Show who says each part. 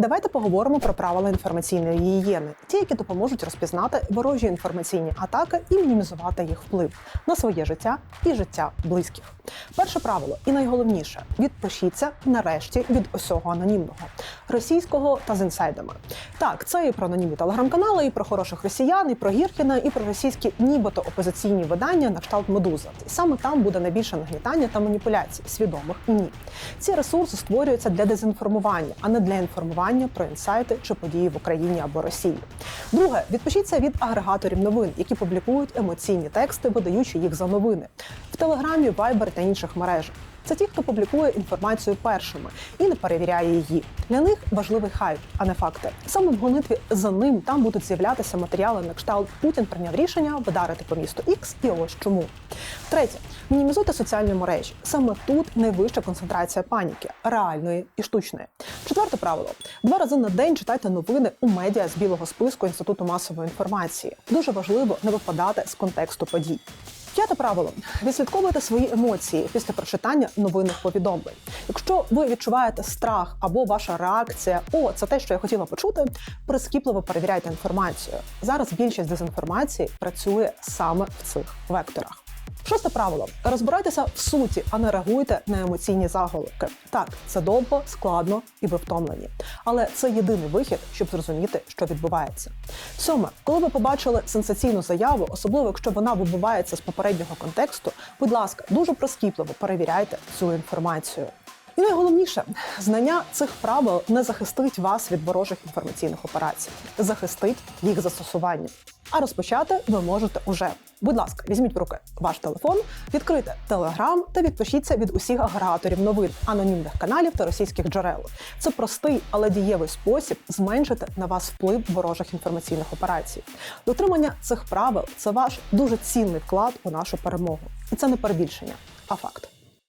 Speaker 1: Давайте поговоримо про правила інформаційної гігієни, ті, які допоможуть розпізнати ворожі інформаційні атаки і мінімізувати їх вплив на своє життя і життя близьких. Перше правило, і найголовніше відпишіться нарешті від усього анонімного, російського та з інсайдами. Так, це і про анонімні телеграм-канали, і про хороших росіян, і про Гіркіна, і про російські нібито опозиційні видання на кшталт Медуза. І саме там буде найбільше нагнітання та маніпуляцій, свідомих ні. Ці ресурси створюються для дезінформування, а не для інформування про інсайти чи події в Україні або Росії. Друге, відпишіться від агрегаторів новин, які публікують емоційні тексти, видаючи їх за новини в Телеграмі, Viber та інших мережах. Це ті, хто публікує інформацію першими і не перевіряє її. Для них важливий хайп, а не факти. Саме в гонитві за ним там будуть з'являтися матеріали на кшталт Путін прийняв рішення вдарити по місту X, і ось чому. Третє мінімізуйте соціальні мережі. Саме тут найвища концентрація паніки, реальної і штучної. Четверте правило: два рази на день читайте новини у медіа з білого списку інституту масової інформації. Дуже важливо не випадати з контексту подій. П'яте правило: відслідковуйте свої емоції після прочитання новинних повідомлень. Якщо ви відчуваєте страх або ваша реакція, о, це те, що я хотіла почути, прискіпливо перевіряйте інформацію. Зараз більшість дезінформації працює саме в цих векторах. Шосте правило: розбирайтеся в суті, а не реагуйте на емоційні заголовки. Так, це довго, складно і ви втомлені. Але це єдиний вихід, щоб зрозуміти, що відбувається. Сьоме, коли ви побачили сенсаційну заяву, особливо якщо вона вибивається з попереднього контексту, будь ласка, дуже прискіпливо перевіряйте цю інформацію. І найголовніше, знання цих правил не захистить вас від ворожих інформаційних операцій, захистить їх застосування. А розпочати ви можете уже. Будь ласка, візьміть в руки ваш телефон, відкрийте телеграм та відпишіться від усіх агрегаторів новин, анонімних каналів та російських джерел. Це простий, але дієвий спосіб зменшити на вас вплив ворожих інформаційних операцій. Дотримання цих правил це ваш дуже цінний вклад у нашу перемогу. І це не перебільшення, а факт.